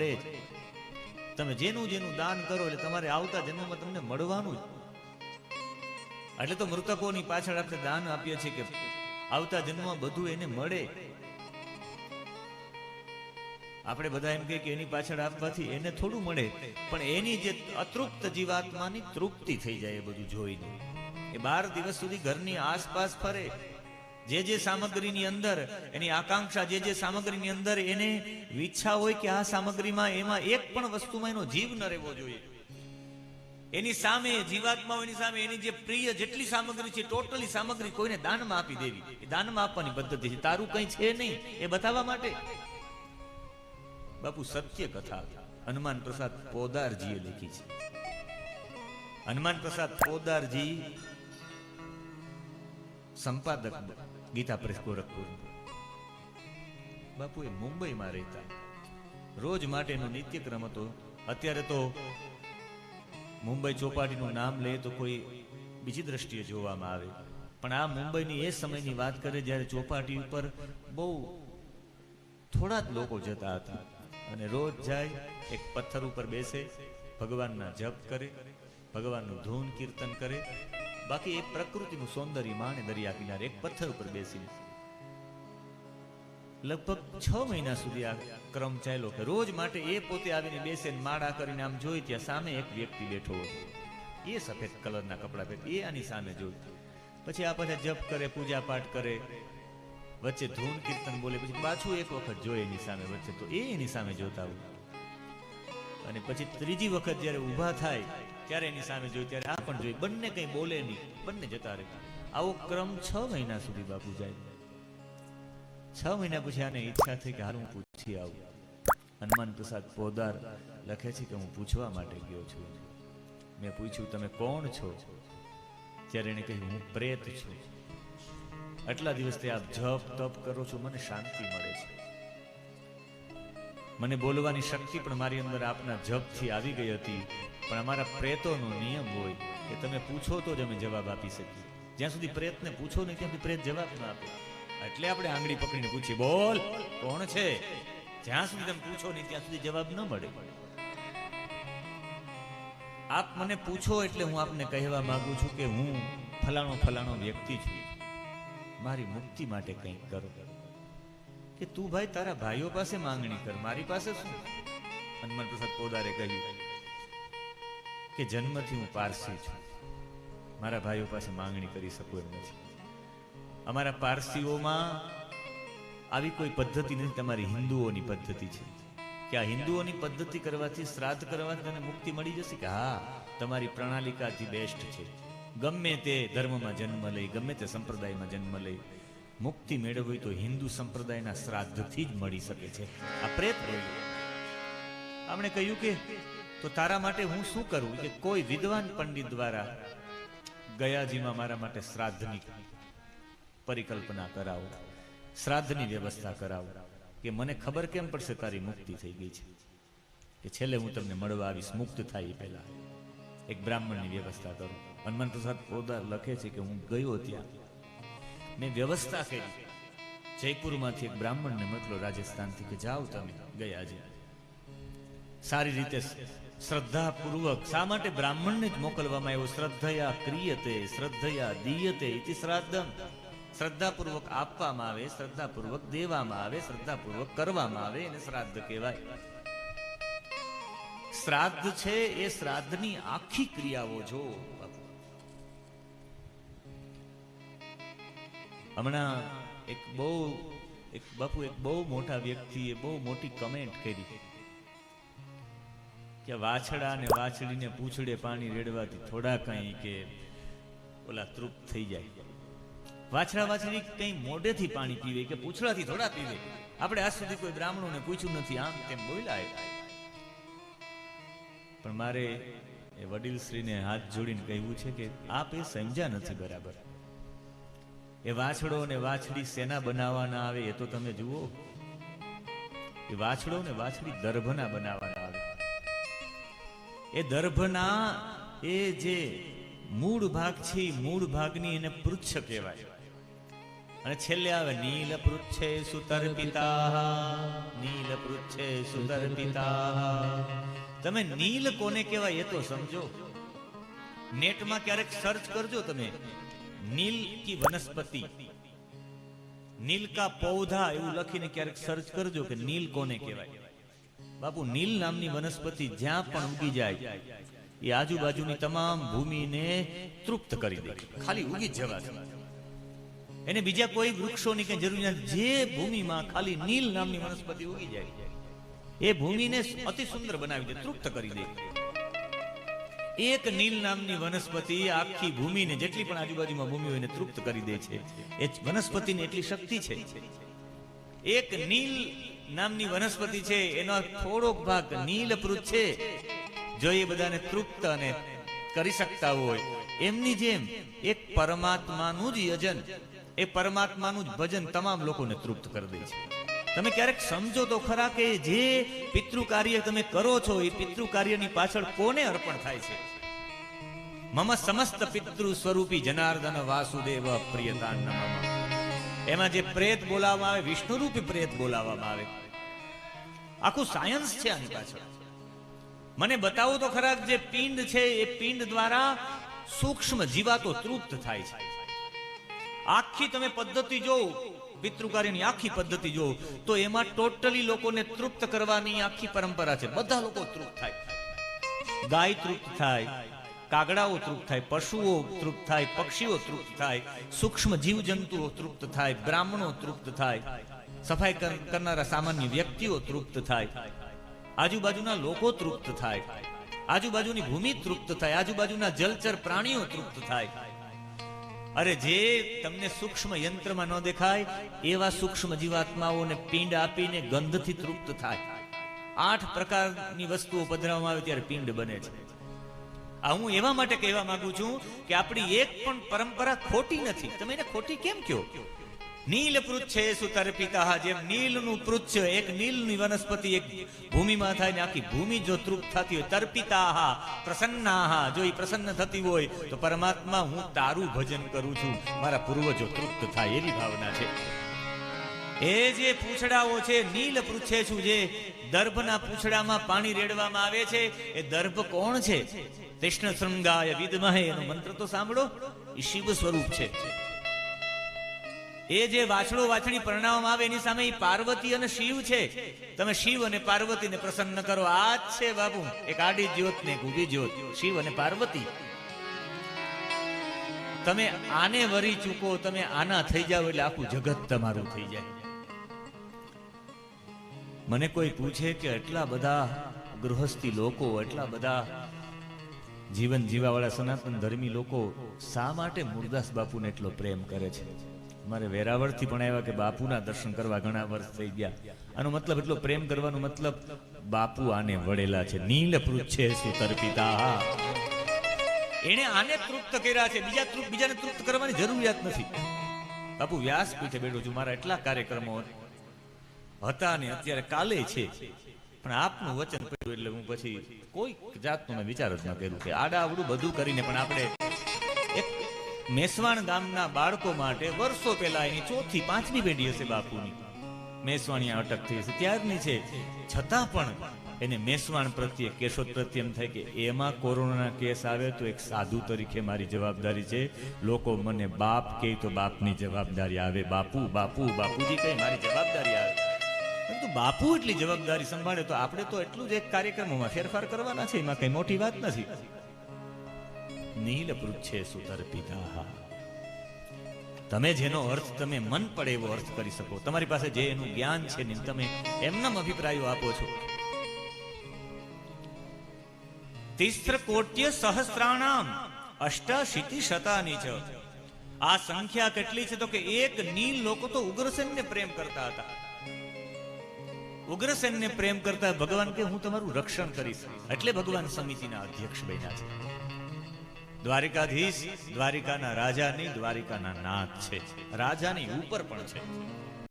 મળે જ. તમે જેનું જેનું દાન કરો એટલે તમારે આવતા જન્મમાં તમને મળવાનું જ. એટલે તો મૃતકોની પાછળ આપણે દાન આપીએ છીએ કે આવતા જન્મમાં બધું એને મળે. આપણે બધા એમ કે એની પાછળ આપવાથી એને થોડું મળે. પણ એની જે અતૃપ્ત જીવાત્માની તૃપ્તિ થઈ જાય એ બધું જોઈને. એ બાર દિવસ સુધી ઘરની આસપાસ ફરે. જે જે સામગ્રીની અંદર, એની આકાંક્ષા જે જે સામગ્રીની અંદર, એને ઈચ્છા હોય કે આ સામગ્રીમાં એમાં એક પણ વસ્તુમાં એનો જીવ ન રહેવો જોઈએ. એની સામે, જીવાત્માઓની સામે એની જે પ્રિય જેટલી સામગ્રી છે, ટોટલી સામગ્રી કોઈને દાનમાં આપી દેવી. એ દાનમાં આપવાની પદ્ધતિ છે. તારું કંઈ છે નહીં, એ બતાવવા માટે. બાપુ, સત્ય કથા હનુમાન પ્રસાદ પોદારજીએ લખી છે. હનુમાન પ્રસાદ પોદારજી સંપાદક ગીતા પ્રેસ ગોરખપુર. બાપુ એ મુંબઈમાં રહેતા. રોજ માટેનો નિત્યક્રમ હતો. અત્યારે તો મુંબઈ ચોપાટીનું નામ લે તો કોઈ બીજી દ્રષ્ટિએ જોવામાં આવે. પણ આ મુંબઈની એ સમયની વાત કરે જ્યારે ચોપાટી ઉપર બહુ થોડા જ લોકો જતા હતા. અને રોજ જાય, એક પથ્થર ઉપર બેસે, ભગવાનના જપ કરે, ભગવાનનું ધૂન કીર્તન કરે બાકી એ પ્રકૃતિનું સૌંદર્ય માણે દરિયા કિનારે એક પથ્થર ઉપર બેસીને. લગભગ છ મહિના સુધી આ ક્રમ ચાલ્યો કે રોજ માટે એ પોતે આવીને બેસે માળા કરીને આમ જોઈ ત્યાં સામે એક વ્યક્તિ બેઠો હતો. એ સફેદ કલરના કપડાં પહેર એ આની સામે જોઈ. પછી આ પાછા જપ કરે પૂજા પાઠ કરે, વચ્ચે ધૂન કીર્તન બોલે, પછી પાછું એક વખત જોઈ એની સામે વચ્ચે તો એ એની સામે જોતા હોય. અને પછી ત્રીજી વખત જ્યારે ઊભા થાય ત્યારે એની સામે જોઈ ત્યારે આ પણ જોઈ બંને કંઈ બોલે નહીં. બંને જતા રહે. આવો ક્રમ છ મહિના સુધી બાપુ જાય. છ મહિના પછી આને ઈચ્છા થઈ કે હું પૂછી આવું. હનુમાન પ્રસાદ પોદાર લખે છે કે હું પૂછવા માટે ગયો છું. મેં પૂછ્યું, તમે કોણ છો? ત્યારે એને કહ્યું, હું પ્રેત છું. આટલા દિવસથી આપ જપ તપ કરો છો, મને શાંતિ મળે છે. મને બોલવાની શક્તિ પણ મારી અંદર આપના જપથી આવી ગઈ હતી. પણ અમારા પ્રેતોનો નિયમ હોય કે તમે પૂછો તો જ અમે જવાબ આપી શકીએ. જ્યાં સુધી પ્રેતને પૂછો નહીં, ત્યાં સુધી પ્રેત જવાબ ના આપે. એટલે આપણે આંગળી પકડીને પૂછીએ, બોલ, કોણ છે? જ્યાં સુધી તમે પૂછો નહીં, ત્યાં સુધી જવાબ ન મળે. આપ મને પૂછો એટલે હું આપને કહેવા માંગુ છું કે હું ફલાણો ફલાણો વ્યક્તિ છું. મારી મુક્તિ માટે કંઈક કરો. કે તું ભાઈ તારા ભાઈઓ પાસે માંગણી કર, મારી પાસે શું? હનુમાન પ્રસાદ પોદારે કહ્યું કે જન્મથી હું પારસી છું. મારા ભાઈઓ પાસે માંગણી કરી શકું એમ નથી. અમારા પારસીઓમાં આવી કોઈ પદ્ધતિ નથી, તમારી હિન્દુઓની પદ્ધતિ છે. કે આ હિન્દુઓની પદ્ધતિ કરવાથી, શ્રાદ્ધ કરવાથી તને મુક્તિ મળી જશે કે હા, તમારી પ્રણાલિકાથી બેસ્ટ છે. ગમે તે ધર્મમાં જન્મ લઈ, ગમે તે સંપ્રદાયમાં જન્મ લઈ, મુક્તિ મેળવવી તો હિન્દુ સંપ્રદાયના શ્રાદ્ધથી જ મળી શકે છે. આ પ્રેત આપણે કહ્યું કે તો તારા માટે હું શું કરું? કે કોઈ વિદ્વાન પંડિત દ્વારા ગયાજીમાં મારા માટે શ્રાદ્ધની પરિકલ્પના કરાવો, શ્રાદ્ધની વ્યવસ્થા કરાવો, કે મને ખબર કેમ પડશે તારી મુક્તિ થઈ ગઈ છે? કે છેલ્લે હું તમને મળવા આવીશ, મુક્ત થાય એ પહેલા. એક બ્રાહ્મણની વ્યવસ્થા કરું. હનુમાન પ્રસાદ પોદાર લખે છે કે હું ગયો ત્યાં. મેં વ્યવસ્થા કરી. જયપુરમાંથી એક બ્રાહ્મણને મોકલો રાજસ્થાનથી કે જાઓ તમે ગયા છે સારી રીતે શ્રદ્ધાપૂર્વક. શા માટે બ્રાહ્મણને જ મોકલવામાં આવ્યો? શ્રદ્ધયા ક્રિયતે, શ્રદ્ધયા દીયતે ઇતિ શ્રાદ્ધમ. શ્રદ્ધાપૂર્વક આપવામાં આવે, શ્રદ્ધાપૂર્વક દેવામાં આવે, શ્રદ્ધાપૂર્વક કરવામાં આવે, એને શ્રાદ્ધ કહેવાય. શ્રાદ્ધ છે એ શ્રાદ્ધની આખી ક્રિયાઓ જો હમણાં એક બહુ, એક બાપુ, એક બહુ મોટા વ્યક્તિએ બહુ મોટી કમેન્ટ કરી. કે વાછડા ને વાછડીને પૂછડે પાણી રેડવાથી થોડા કંઈ કે ઓલા તૃપ્ત થઈ જાય. વાછડા વાછડી કંઈ મોઢેથી પાણી પીવે કે પૂછડાથી થોડા પીવે? આપણે આજ સુધી કોઈ બ્રાહ્મણોને પૂછ્યું નથી, આમ તેમ બોલ્યા પણ મારે એ વડીલશ્રીને હાથ જોડીને કહેવું છે કે આપ એ સમજ્યા નથી બરાબર. એ વાછડો ને વાછડી સેના બનાવવાના આવે એ તો તમે જુઓ. એ વાછડો ને વાછડી દર્ભના બનાવવાના એ દર્ભના એ જે મૂળ ભાગ છે મૂળ ભાગની એને પૃચ્છ કહેવાય. અને છેલ્લે આવે, નીલ પૃચ્છે સુતર પિતા નીલ પૃચ્છે સુતર પિતા તમે નીલ કોને કહેવાય એ તો સમજો. નેટમાં ક્યારેક સર્ચ કરજો તમે. નીલ કી વનસ્પતિ. નીલ કા પૌધા એવું લખીને ક્યારેક સર્ચ કરજો કે નીલ કોને કહેવાય. બાપુ, નીલ નામની વનસ્પતિ જ્યાં પણ ઉગી જાય, એ આજુબાજુની તમામ ભૂમિને તૃપ્ત કરી દે. ખાલી ઉગી જવા એને બીજા કોઈ વૃક્ષોની કે જરૂર નથી. જે ભૂમિમાં ખાલી નીલ નામની વનસ્પતિ ઉગી જાય, એ ભૂમિને અતિ સુંદર બનાવી દે, તૃપ્ત કરી દે. એક નીલ નામની વનસ્પતિ આખી ભૂમિને જેટલી પણ આજુબાજુમાં ભૂમિ હોય એને તૃપ્ત કરી દે છે. એ વનસ્પતિની એટલી શક્તિ છે. એક નીલ નામની વનસ્પતિ છે, એનો થોડોક ભાગ નીલપૃત છે. જો એ બધાને તૃપ્ત અને કરી શકતા હોય, એમની જેમ એક પરમાત્માનું જ યજન, એ પરમાત્માનું જ ભજન તમામ લોકોને તૃપ્ત કરી દે છે. તમે ક્યારેક સમજો તો ખરા કે જે પિતૃ કાર્ય તમે કરો છો, એ પિતૃ કાર્યની પાછળ કોને અર્પણ થાય છે? મમ સમસ્ત પિતૃ સ્વરૂપી જનાર્દન વાસુદેવ પ્રિયતા નમઃ. એમાં જે પ્રેત બોલાવવામાં આવે, વિષ્ણુરૂપી પ્રેત બોલાવવામાં આવે. આખું સાયન્સ છે આની પાછળ. મને બતાવો તો ખરા જે પિંડ છે, એ પિંડ દ્વારા સૂક્ષ્મ જીવાતો તૃપ્ત થાય છે. આખી તમે પદ્ધતિ જો પિતૃકાર્યની આખી પદ્ધતિ જો, તો એમાં ટોટલી લોકોને તૃપ્ત કરવાની આખી પરંપરા છે. બધા લોકો તૃપ્ત થાય. ગાય તૃપ્ત થાય. કાગડાઓ તૃપ્ત થાય, પશુઓ તૃપ્ત થાય, પક્ષીઓ તૃપ્ત થાય, સૂક્ષ્મ જીવજંતુઓ તૃપ્ત થાય, બ્રાહ્મણો તૃપ્ત થાય, સફાઈ કરનારા સામાન્ય વ્યક્તિઓ તૃપ્ત થાય, આજુબાજુના લોકો તૃપ્ત થાય, આજુબાજુની ભૂમિ તૃપ્ત થાય, આજુબાજુના જલચર પ્રાણીઓ તૃપ્ત થાય. અરે જે તમને સૂક્ષ્મ યંત્રમાં ન દેખાય, એવા સૂક્ષ્મ જીવાત્માઓને પિંડ આપીને ગંધથી તૃપ્ત થાય. આઠ પ્રકારની વસ્તુઓ પધરાવવામાં આવે ત્યારે પિંડ બને છે. આ હું એવા માટે કહેવા માંગુ છું કે આપણી એક પણ પરંપરા ખોટી નથી. તમે એને ખોટી કેમ કયો નીલ પૃચ્છ છે સુતર પિતા, જેમ નીલનું પૃચ્છ, એક નીલની વનસ્પતિ, એક ભૂમિમાં થાય ને આખી ભૂમિ જો તૃપ્ત થતી હોય તર્પિતા પ્રસન્નાહા જો એ પ્રસન્ન થતી હોય, તો પરમાત્મા હું તારું ભજન કરું છું. મારા પૂર્વજો તૃપ્ત થાય એવી ભાવના છે. એ જે પૂંછડાઓ છે, નીલ પૃચ્છે છું જે દર્ભના પૂછડામાં પાણી રેડવામાં આવે છે. એ દર્ભ કોણ છે? કૃષ્ણ શૃંગાય વિદમહે એનો મંત્ર તો સાંભળો. એ શિવ સ્વરૂપ છે. એ જે વાછડો વાછડી પરણાવવામાં આવે એની સામે પાર્વતી અને શિવ છે. તમે શિવ અને પાર્વતીને પ્રસન્ન કરો. આ જ છે બાબુ. એક આડી જ્યોત ને ગુબી જ્યોત. શિવ અને પાર્વતી. તમે આને વરી ચૂકો, તમે આના થઈ જાવ એટલે આખું જગત તમારું થઈ જાય. મને કોઈ પૂછે કે એટલા બધા ગૃહસ્થી લોકો, એટલા બધા જીવન જીવાવાળા સનાતન ધર્મી લોકો શા માટે મુરદાસ બાપુને એટલો પ્રેમ કરે છે? મારે વેરાવળથી પણ આવ્યા કે બાપુના દર્શન કરવા ઘણા વર્ષ થઈ ગયા. આનો મતલબ એટલો પ્રેમ કરવાનો મતલબ બાપુ આને વળેલા છે. નીલ પૃચ્છે સુતર પિતા એણે આને તૃપ્ત કર્યા છે. બીજા તૃપ્ત બીજાને તૃપ્ત કરવાની જરૂરિયાત નથી. બાપુ વ્યાસ પીઠે બેઠો છું. મારા એટલા કાર્યક્રમો હતા ને અત્યારે કાલે છે. પણ આપનું વચન પડ્યું એટલે હું પછી કોઈ જાતનો મેં વિચાર જ ન કર્યું કે આડા આવડું બધું કરીને પણ આપણે એક મેસવાણ ગામના બાળકો માટે વર્ષો પહેલા એની ચોથી, પાંચમી પેઢી હશે બાપુની. મેસવાણીયા અટક થઈ હશે. ત્યારની છે. છતાં પણ એને મેસવાણ પ્રત્યે, કેશોદ પ્રત્યે એમ થાય કે એમાં કોરોનાના કેસ આવે તો એક સાધુ તરીકે મારી જવાબદારી છે. લોકો મને બાપ કહે તો બાપની જવાબદારી આવે. બાપુ બાપુ, બાપુજી કહે મારી જવાબદારી આવે. બાપુ એટલી જવાબદારી સંભાળે તો આપણે તો એટલું જ એક કાર્યક્રમમાં ફેરફાર કરવાના છે, એમાં કઈ મોટી વાત નથી. નીલ પૃચ્છે સુતર પિતા. તમે જેનો અર્થ તમે મન પડે એવો અર્થ કરી શકો. તમારી પાસે જે એનું જ્ઞાન છે ને, તમે એમના અભિપ્રાયો આપો છો. તિસ્ત્ર કોટ્ય સહસ્ત્રાણામ અષ્ટાશીતિ શતાની છે. આ સંખ્યા કેટલી છે તો કે એક નીલ લોકો તો ઉગ્રસેનને પ્રેમ કરતા હતા. ઉગ્રસેનને પ્રેમ કરતા ભગવાન કે હું તમારું રક્ષણ કરીશ. એટલે ભગવાન સમિતિના અધ્યક્ષ બન્યા છે. દ્વારિકાધીશ દ્વારિકાના રાજા નહીં, દ્વારિકાના નાથ છે. રાજાની ઉપર પણ છે.